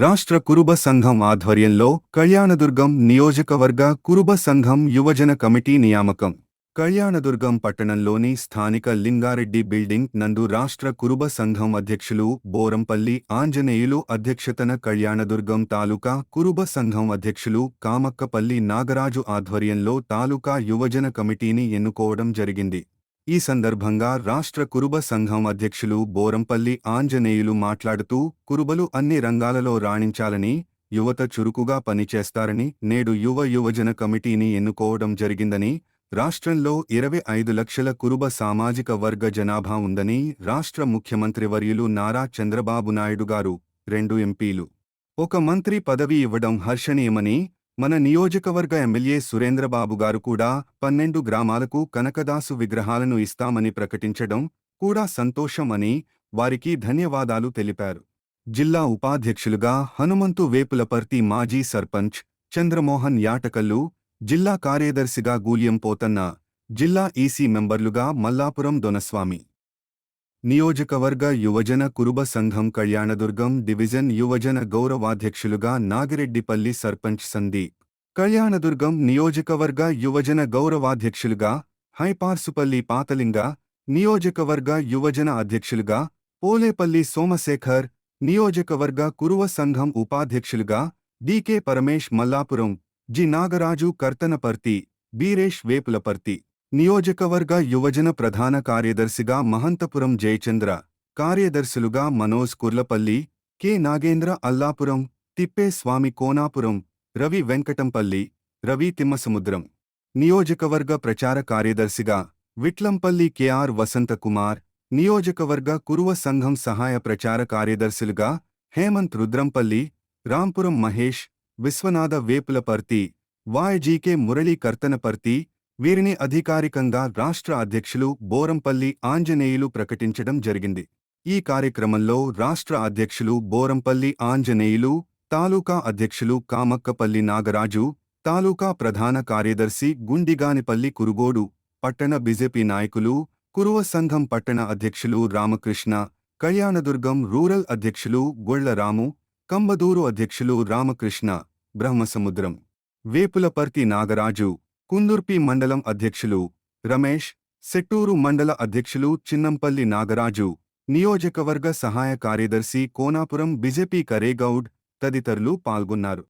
రాష్ట్ర కురుబ సంఘం ఆధ్వర్యంలో కళ్యాణదుర్గం నియోజకవర్గ కురుబ సంఘం యువజన కమిటీ నియామకం. కళ్యాణదుర్గం పట్టణంలోని స్థానిక లింగారెడ్డి బిల్డింగ్ నందు రాష్ట్ర కురుబ సంఘం అధ్యక్షులు బోరంపల్లి ఆంజనేయులు అధ్యక్షతన కళ్యాణదుర్గం తాలూకా కురుబ సంఘం అధ్యక్షులు కామక్కపల్లి నాగరాజు ఆధ్వర్యంలో తాలూకా యువజన కమిటీని ఎన్నుకోవడం జరిగింది. ఈ సందర్భంగా రాష్ట్ర కురుబ సంఘం అధ్యక్షులు బోరంపల్లి ఆంజనేయులు మాట్లాడుతూ కురుబలు అన్ని రంగాలలో రాణించాలని యువత చురుకుగా పనిచేస్తారని నేడు యువ యువజన కమిటీని ఎన్నుకోవడం జరిగిందని రాష్ట్రంలో ఇరవై ఐదు లక్షల కురుబ సామాజిక వర్గ జనాభా ఉందని రాష్ట్ర ముఖ్యమంత్రి వర్యులు నారా చంద్రబాబు నాయుడు గారు రెండు ఎంపీలు. ఒక మంత్రి పదవి ఇవ్వడం హర్షణీయమని మన నియోజకవర్గ ఎమ్మెల్యే సురేంద్రబాబు గారు కూడా పన్నెండు గ్రామాలకు కనకదాసు విగ్రహాలను ఇస్తామని ప్రకటించడం కూడా సంతోషం అని వారికి ధన్యవాదాలు తెలిపారు. జిల్లా ఉపాధ్యక్షులుగా హనుమంతు వేపులపర్తి మాజీ సర్పంచ్ చంద్రమోహన్ యాటకల్లు జిల్లా కార్యదర్శిగా గూల్యం పోతన్న జిల్లా ఈసీ మెంబర్లుగా మల్లాపురం దొనస్వామి. నియోజకవర్గ యువజన కురుబ సంఘం కళ్యాణదుర్గం డివిజన్ యువజన గౌరవాధ్యక్షులుగా నాగిరెడ్డిపల్లి సర్పంచ్ సందీప్. కళ్యాణదుర్గం నియోజకవర్గ యువజన గౌరవాధ్యక్షులుగా హైపార్సుపల్లి పాతలింగ నియోజకవర్గ యువజన అధ్యక్షులుగా పోలేపల్లి సోమశేఖర్ నియోజకవర్గ కురువ సంఘం ఉపాధ్యక్షులుగా డికే పరమేష్ మల్లాపురం జి నాగరాజు కర్తనపర్తి బీరేష్ వేపులపర్తి. నియోజకవర్గ యువజన ప్రధాన కార్యదర్శిగా మహంతపురం జయచంద్ర కార్యదర్శులుగా మనోజ్ కుర్లపల్లి కె. నాగేంద్ర అల్లాపురం తిప్పేస్వామి కోనాపురం రవి వెంకటంపల్లి రవి తిమ్మసముద్రం. నియోజకవర్గ ప్రచార కార్యదర్శిగా విట్లంపల్లి కెఆర్ వసంతకుమార్ నియోజకవర్గ కురువ సంఘం సహాయ ప్రచార కార్యదర్శులుగా హేమంత్ రుద్రంపల్లి రాంపురం మహేష్ విశ్వనాథ వేపులపర్తి వాయజీకే మురళీ కర్తనపర్తి వీరిని అధికారికంగా రాష్ట్ర అధ్యక్షులు బోరంపల్లి ఆంజనేయులు ప్రకటించడం జరిగింది. ఈ కార్యక్రమంలో రాష్ట్ర అధ్యక్షులు బోరంపల్లి ఆంజనేయులు తాలూకా అధ్యక్షులు కామక్కపల్లి నాగరాజు తాలూకా ప్రధాన కార్యదర్శి గుండిగానిపల్లి కురుగోడు పట్టణ బీజేపీ నాయకులు కురువ సంఘం పట్టణ అధ్యక్షులు రామకృష్ణ కళ్యాణదుర్గం రూరల్ అధ్యక్షులు గొళ్ళరాము కంబదూరు అధ్యక్షులు రామకృష్ణ బ్రహ్మసముద్రం వేపులపర్తి నాగరాజు కుందుర్పి మండలం అధ్యక్షులు రమేష్ సెట్టూరు మండల అధ్యక్షులు చిన్నంపల్లి నాగరాజు నియోజకవర్గ సహాయ కార్యదర్శి కోనాపురం బిజెపి కరేగౌడ్ తదితరులు పాల్గొన్నారు.